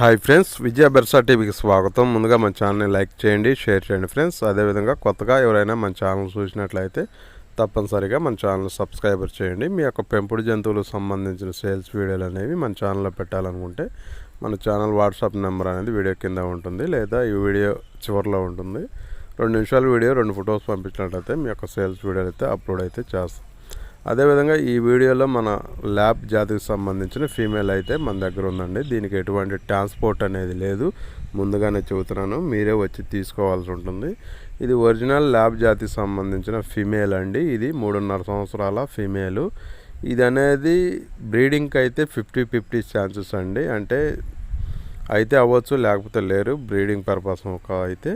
Hi friends విజయ బెర్సా టీవీకి స్వాగతం. ముందుగా మన ఛానల్ని లైక్ చేయండి షేర్ చేయండి ఫ్రెండ్స్. అదేవిధంగా కొత్తగా ఎవరైనా మన ఛానల్ చూసినట్లయితే తప్పనిసరిగా మన ఛానల్ సబ్స్క్రైబర్ చేయండి. మీ యొక్క పెంపుడు జంతువులకు సంబంధించిన సేల్స్ వీడియోలు అనేవి మన ఛానల్లో పెట్టాలనుకుంటే మన ఛానల్ వాట్సాప్ నెంబర్ అనేది వీడియో కింద ఉంటుంది లేదా ఈ వీడియో చివరిలో ఉంటుంది. రెండు నిమిషాల వీడియో రెండు ఫొటోస్ పంపించినట్లయితే మీ యొక్క సేల్స్ వీడియోలు అయితే అప్లోడ్ అయితే చేస్తాం అదేవిధంగా ఈ వీడియోలో మన ల్యాబ్ జాతికి సంబంధించిన ఫీమేల్ అయితే మన దగ్గర ఉందండి. దీనికి ఎటువంటి ట్రాన్స్పోర్ట్ అనేది లేదు. ముందుగానే చెబుతున్నాను మీరే వచ్చి తీసుకోవాల్సి ఉంటుంది. ఇది ఒరిజినల్ ల్యాబ్ జాతికి సంబంధించిన ఫీమేల్ అండి. ఇది మూడున్నర సంవత్సరాల ఫీమేలు. ఇది అనేది బ్రీడింగ్కి అయితే ఫిఫ్టీ ఫిఫ్టీ ఛాన్సెస్ అండి. అంటే అయితే అవ్వచ్చు లేకపోతే లేరు. బ్రీడింగ్ పర్పస్ ఒక అయితే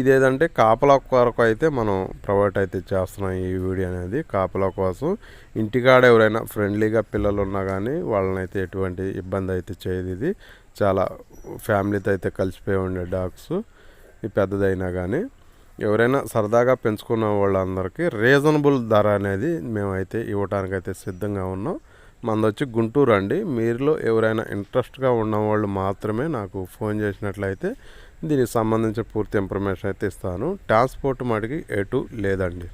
ఇదేదంటే కాపలా కొరకు అయితే మనం ప్రొవైడ్ అయితే చేస్తున్నాం ఈ వీడియో అనేది. కాపలా కోసం ఇంటికాడ ఎవరైనా ఫ్రెండ్లీగా పిల్లలు ఉన్నా కానీ వాళ్ళని అయితే ఎటువంటి ఇబ్బంది అయితే చేయదు ఇది. చాలా ఫ్యామిలీతో అయితే కలిసిపోయి ఉండే డాగ్స్ ఈ పెద్దదైనా కానీ ఎవరైనా సరదాగా పెంచుకున్న వాళ్ళందరికీ రీజనబుల్ ధర అనేది మేమైతే ఇవ్వటానికైతే అయితే సిద్ధంగా ఉన్నాం. మనది వచ్చి గుంటూరు అండి. మీరులో ఎవరైనా ఇంట్రెస్ట్గా ఉన్న వాళ్ళు మాత్రమే నాకు ఫోన్ చేసినట్లయితే దీనికి సంబంధించిన పూర్తి ఇన్ఫర్మేషన్ అయితే ఇస్తాను. ట్రాన్స్పోర్ట్ మటుకి ఎటు లేదండి.